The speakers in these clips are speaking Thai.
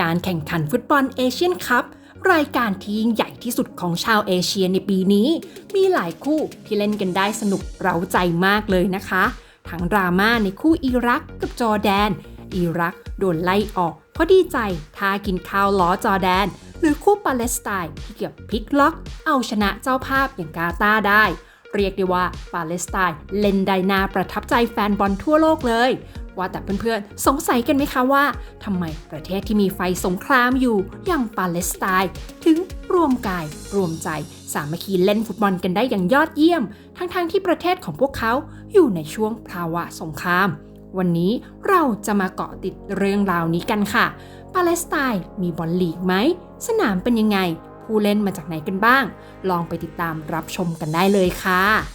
การแข่งขันฟุตบอลเอเชียนคัพรายการที่ยิ่งใหญ่ที่สุดของชาวเอเชียในปีนี้ มีหลายคู่ที่เล่นกันได้สนุกเร้าใจมากเลยนะคะ ทั้งดราม่าในคู่อิรักกับจอแดน อิรักโดนไล่ออก เพราะดีใจท้ากินข้าวล้อจอแดน หรือคู่ปาเลสไตน์ที่เกือบพลิกล็อก เอาชนะเจ้าภาพอย่างกาตาได้ เรียกได้ว่าปาเลสไตน์เล่นได้นาประทับใจแฟนบอลทั่วโลกเลย ว่าแต่เพื่อนๆ สงสัยกันไหมคะว่าทำไมประเทศที่มีไฟสงครามอยู่อย่างปาเลสไตน์ถึงรวมกายรวมใจ สามัคคีเล่นฟุตบอลกันได้อย่างยอดเยี่ยม ทั้งๆทที่ประเทศของพวกเขาอยู่ในช่วงภาวะสงคราม วันนี้เราจะมาเกาะติดเรื่องราวนี้กันค่ะ ปาเลสไตน์มีบอลลีกไหม สนามเป็นยังไง ผู้เล่นมาจากไหนกันบ้าง ลองไปติดตามรับชมกันได้เลยค่ะ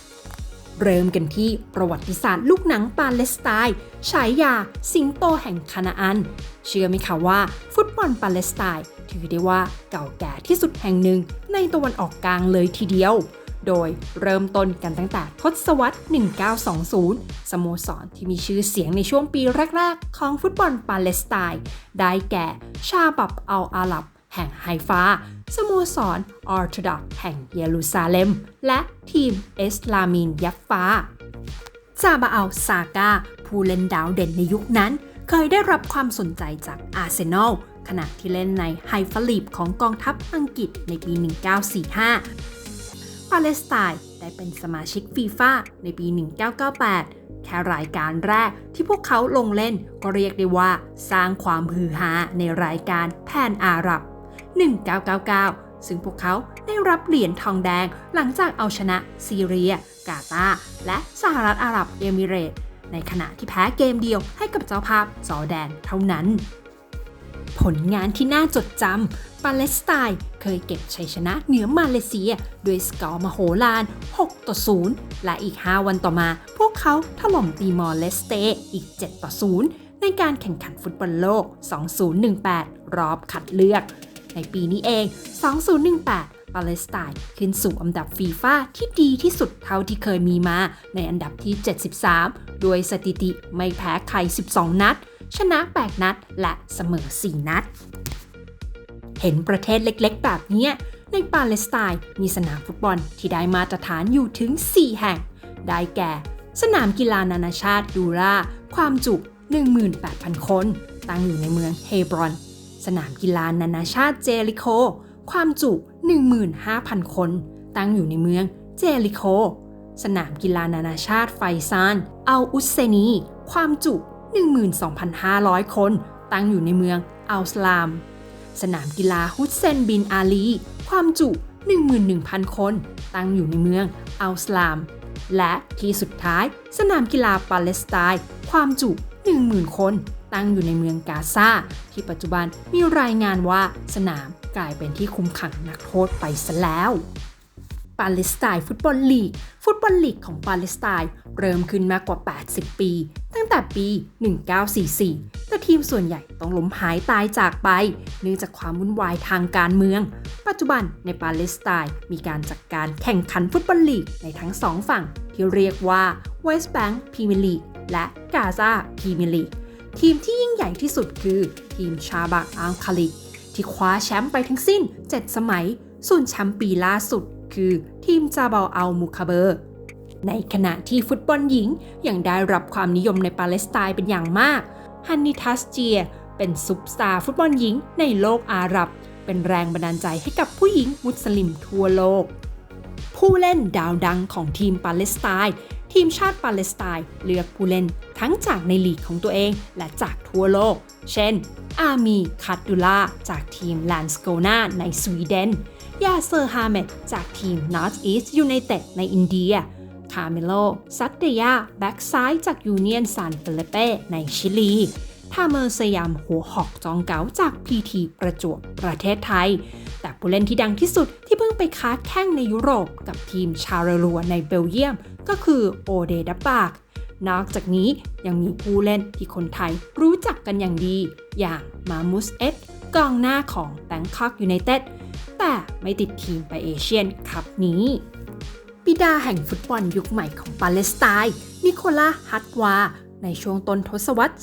เริ่มกันที่ประวัติศาสตร์ลูกหนังปาเลสไตน์ฉายา สิงโตแห่งคานาอัน เชื่อไหมคะว่า ฟุตบอลปาเลสไตน์ถือได้ว่าเก่าแก่ที่สุดแห่งหนึ่งในตะวันออกกลางเลยทีเดียว โดยเริ่มต้นกันตั้งแต่ทศวรรษ 1920 สโมสรที่มีชื่อเสียงในช่วงปีแรก ๆ ของฟุตบอลปาเลสไตน์ได้แก่ชาบับอัลอาลับ แห่งไฮฟา สโมสรออร์โธดอกแห่งเยรูซาเล็ม และทีมเอสลามินยัฟฟาซาบาอัลซากาผู้เล่นดาวเด่นในยุคนั้น เคยได้รับความสนใจจากอาร์เซนอลขณะที่เล่นในไฮฟาลีบของกองทัพอังกฤษในปี 1945 ปาเลสไตน์ได้เป็นสมาชิกฟีฟ่าในปี 1998 แค่รายการแรกที่พวกเขาลงเล่นก็เรียกได้ว่าสร้างความฮือฮาในรายการแพนอาหรับ 1999 ซึ่งพวกเขาได้รับเหรียญทองแดงหลังจากเอาชนะซีเรีย กาตาร์และสหรัฐอาหรับเอมิเรตส์ในขณะที่แพ้เกมเดียวให้กับเจ้าภาพจอร์แดนเท่านั้น ผลงานที่น่าจดจำปาเลสไตน์เคยเก็บชัยชนะเหนือมาเลเซีย ด้วยสกอร์มโหฬาร 6 ต่อ 0 และอีก 5 วันต่อมา พวกเขาถล่มตีมอร์เลสเตอีก 7 ต่อ 0 ในการแข่งขันฟุตบอลโลก 2018 รอบคัดเลือก ในปีนี้เอง 2018 ปาเลสไตน์ขึ้นสู่อันดับฟีฟ่าที่ดีที่สุดเท่าที่เคยมีมา ในอันดับที่ 73 ด้วยสถิติไม่แพ้ใคร 12 นัด ชนะ 8 นัด และเสมอ 4 นัด เห็นประเทศเล็กๆ แบบนี้ในปาเลสไตน์มีสนามฟุตบอลที่ได้มาตรฐานอยู่ถึง 4 แห่ง ได้แก่ สนามกีฬานานาชาติดูรา ความจุ 18,000 คน ตั้งอยู่ในเมืองเฮบรอน นามกีฬานานาชาติเจริโค ความจุ 15,000 คน ตั้งอยู่ในเมืองเจริโค สนามกีฬานานาชาติไฟซานอัลอุสเซนี ความจุ 12,500 คน ตั้งอยู่ในเมืองอัลสลาม สนามกีฬาฮุสเซนบินอาลี ความจุ 11,000 คน ตั้งอยู่ในเมืองอัลสลาม และที่สุดท้าย สนามกีฬาปาเลสไตน์ ความจุ 10,000 คน ตั้งอยู่ในเมืองกาซาที่ปัจจุบันมีรายงานว่าสนามกลายเป็นที่คุมขังนักโทษไปซะแล้วปาเลสไตน์ฟุตบอลลีก ฟุตบอลลีกของปาเลสไตน์เริ่มขึ้นมากกว่า 80 ปี ตั้งแต่ปี 1944 แต่ทีมส่วนใหญ่ต้องล้มหายตายจากไป เนื่องจากความวุ่นวายทางการเมือง ปัจจุบันในปาเลสไตน์มีการจัดการแข่งขันฟุตบอลลีกในทั้งสองฝั่ง ที่เรียกว่า West Bank Premier League และ Gaza Premier League ทีมที่ยิ่งใหญ่ที่สุดคือทีมชาบักอังคาลิก ที่คว้าแชมป์ไปทั้งสิ้น 7 สมัย ส่วนแชมป์ปีล่าสุดคือทีมจาบอลอัลมูคาเบอร์ ในขณะที่ฟุตบอลหญิงยังได้รับความนิยมในปาเลสไตน์เป็นอย่างมากฮันนิทัสเจียเป็นซุปสตาร์ฟุตบอลหญิงในโลกอาหรับ เป็นแรงบันดาลใจให้กับผู้หญิงมุสลิมทั่วโลก ผู้เล่นดาวดังของทีมปาเลสไตน์ ทีมชาติปาเลสไตน์เลือกผู้เล่นทั้งจากในลีกของตัวเองและจากทั่วโลก เช่น อามีคาดูล่าจากทีมแลนสโกนาในสวีเดน ยาเซอร์ฮาเมดจากทีม North East United ในอินเดีย คาเมโลซัตเตยาแบ็กซ้ายจากยูเนียนซานเฟลเป้ในชิลีทาเมอร์สยามหัวหอกจองเก๋าจากพีทีประจวบประเทศไทย แต่ผู้เล่นที่ดังที่สุดที่เพิ่งไปค้าแข้งในยุโรปกับทีมชาเรลัวในเบลเยียม ก็คือโอเดดับบากนอกจากนี้ยังมีผู้เล่นที่คนไทยรู้จักกันอย่างดี อย่างมามุสเอ็ดกองหน้าของแบงคอกยูไนเต็ดแต่ไม่ติดทีมไปเอเชียนคัพนี้บิดาแห่งฟุตบอลยุคใหม่ของปาเลสไตน์นิโคลาฮัตวา ในช่วงต้นทศวรรษ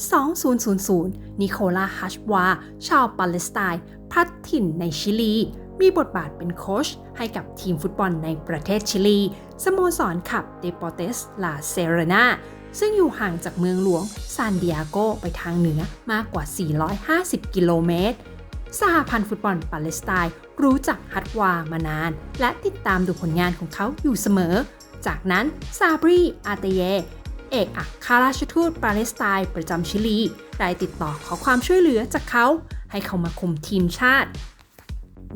2000 นิโคลาฮัชวา ชาวปาเลสไตน์พลัดถิ่นในชิลี มีบทบาทเป็นโค้ชให้กับทีมฟุตบอลในประเทศชิลี สโมสรขับเดปอเตสลาเซเรนาซึ่งอยู่ห่างจากเมืองหลวงซานดิเอโกไปทางเหนือมากกว่า 450 กิโลเมตร สหพันธ์ฟุตบอลปาเลสไตน์รู้จักฮัตวามานาน และติดตามดูผลงานของเขาอยู่เสมอ จากนั้นซาบรีอาเตเย เอกอัครราชทูตปาเลสไตน์ประจำชิลี ได้ติดต่อขอความช่วยเหลือจากเขา ให้เขามาคุมทีมชาติ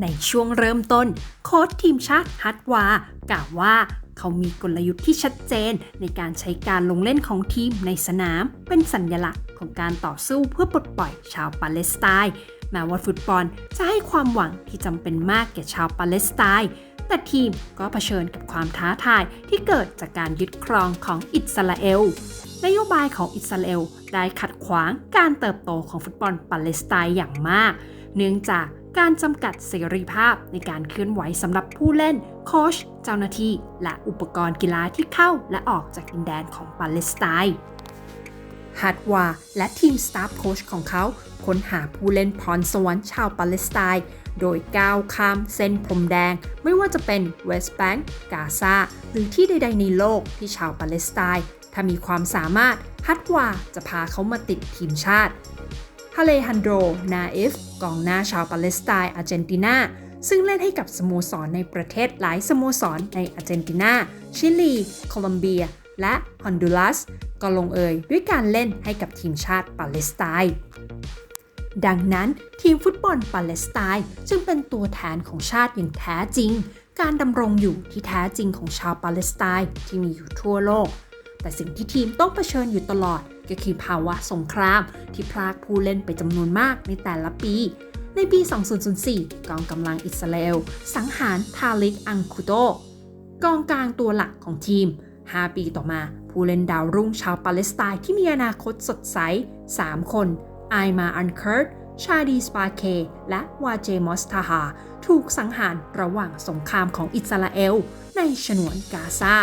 ในช่วงเริ่มต้น โค้ชทีมชาติฮัตวากล่าวว่าเขามีกลยุทธ์ที่ชัดเจนในการใช้การลงเล่นของทีมในสนาม เป็นสัญญลักษณ์ของการต่อสู้เพื่อปลดปล่อยชาวปาเลสไตน์แม้ว่าฟุตบอลจะให้ความหวังที่จำเป็นมากแก่ชาวปาเลสไตน์ แต่ทีมก็เผชิญกับความท้าทายที่เกิดจากการยึดครองของอิสราเอล นโยบายของอิสราเอลได้ขัดขวางการเติบโตของฟุตบอลปาเลสไตน์อย่างมาก เนื่องจากการจำกัดเสรีภาพในการเคลื่อนไหวสำหรับผู้เล่น โค้ช เจ้าหน้าที่ และอุปกรณ์กีฬาที่เข้าและออกจากดินแดนของปาเลสไตน์ฮัตวาและทีมสตาฟโค้ชของเขาค้นหาผู้เล่นพรสวรรค์ชาวปาเลสไตน์ โดยก้าวข้ามเส้นพรมแดง ไม่ว่าจะเป็นเวสต์แบงก์กาซาหรือที่ใดๆในโลกที่ชาวปาเลสไตน์ถ้ามีความสามารถฮัตวาจะพาเขามาติดทีมชาติฮาเลฮันโด นาอิฟกองหน้าชาวปาเลสไตน์อาร์เจนตินาซึ่งเล่นให้กับสโมสรในประเทศหลายสโมสรในอาร์เจนตินา ชิลี โคลอมเบีย และฮอนดูรัส ก็ลงเอยด้วยการเล่นให้กับทีมชาติปาเลสไตน์ ดังนั้นทีมฟุตบอลปาเลสไตน์จึงเป็นตัวแทนของชาติอย่างแท้จริง การดำรงอยู่ที่แท้จริงของชาวปาเลสไตน์ที่มีอยู่ทั่วโลก แต่สิ่งที่ทีมต้องเผชิญอยู่ตลอด ก็คือภาวะสงคราม ที่พรากผู้เล่นไปจำนวนมากในแต่ละปี ในปี 2004 กองกำลังอิสราเอล สังหารทาลิกอังคุโต กองกลางตัวหลักของทีม 5 ปีต่อมาผู้เล่นดาวรุ่งชาวปาเลสไตน์ที่มีอนาคตสดใส 3 คน ไอมาอันเคิร์ตชาดีสปาเค และวาเจมอสทาฮาถูกสังหารระหว่างสงครามของอิสราเอล ในฉนวนกาซา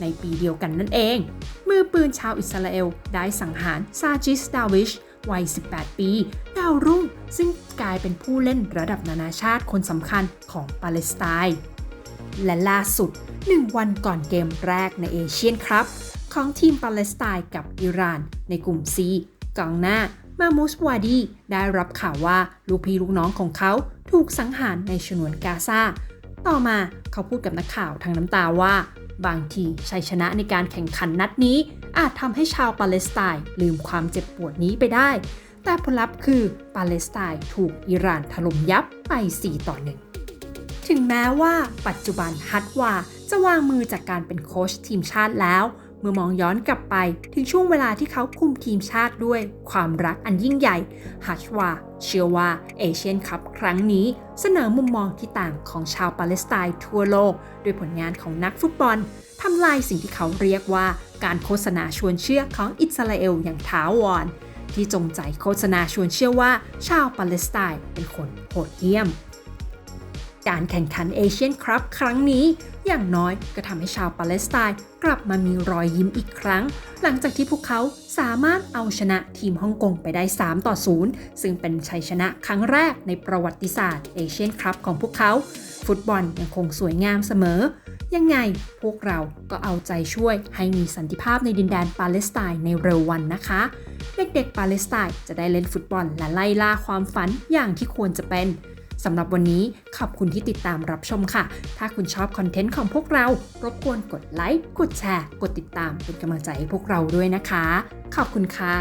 ในปีเดียวกันนั่นเอง มือปืนชาวอิสราเอลได้สังหารซาจิสดาวิชวัย 18 ปี ดาวรุ่ง ซึ่งกลายเป็นผู้เล่นระดับนานาชาติคนสำคัญของปาเลสไตน์และล่าสุด 1 วันก่อนเกมแรกในเอเชียนครับ ของทีมปาเลสไตน์กับอิหร่าน ในกลุ่ม C กองหน้า มามูสวาดีได้รับข่าวว่าลูกพี่ลูกน้องของเขาถูกสังหารในฉนวนกาซา ต่อมาเขาพูดกับนักข่าวทางน้ำตาว่า บางทีชัยชนะในการแข่งขันนัดนี้ อาจทำให้ชาวปาเลสไตน์ลืมความเจ็บปวดนี้ไปได้ แต่ผลลัพธ์คือปาเลสไตน์ถูกอิหร่านถล่มยับไป 4 ต่อ1ถึงแม้ว่าปัจจุบันฮัตวาจะวางมือจากการเป็นโค้ชทีมชาติแล้ว เมื่อมองย้อนกลับไปถึงช่วงเวลาที่เขาคุมทีมชาติด้วยความรักอันยิ่งใหญ่ฮัชวาเชื่อว่าเอเชียนคัพครั้งนี้เสนอมุมมองที่ต่างของชาวปาเลสไตน์ทั่วโลก ด้วยผลงานของนักฟุตบอลทำลายสิ่งที่เขาเรียกว่าการโฆษณาชวนเชื่อของอิสราเอลอย่างท้าวรที่จงใจโฆษณาชวนเชื่อว่าชาวปาเลสไตน์เป็นคนโหดเหี้ยม การแข่งขันเอเชียนครับครั้งนี้ อย่างน้อยก็ทำให้ชาวปาเลสไตน์กลับมามีรอยยิ้มอีกครั้ง หลังจากที่พวกเขาสามารถเอาชนะทีมฮ่องกงไปได้ 3 ต่อ 0 ซึ่งเป็นชัยชนะครั้งแรกในประวัติศาสตร์เอเชียนครับของพวกเขา ฟุตบอลยังคงสวยงามเสมอ ยังไงพวกเราก็เอาใจช่วยให้มีสันติภาพในดินแดนปาเลสไตน์ในเร็ววันนะคะเด็กๆปาเลสไตน์จะได้เล่นฟุตบอลและไล่ล่าความฝันอย่างที่ควรจะเป็น สำหรับวันนี้ขอบคุณที่ติดตามรับชมค่ะ ถ้าคุณชอบคอนเทนต์ของพวกเรา รบกวนกดไลค์ กดแชร์ กดติดตามเป็นกำลังใจให้พวกเราด้วยนะคะ ขอบคุณค่ะ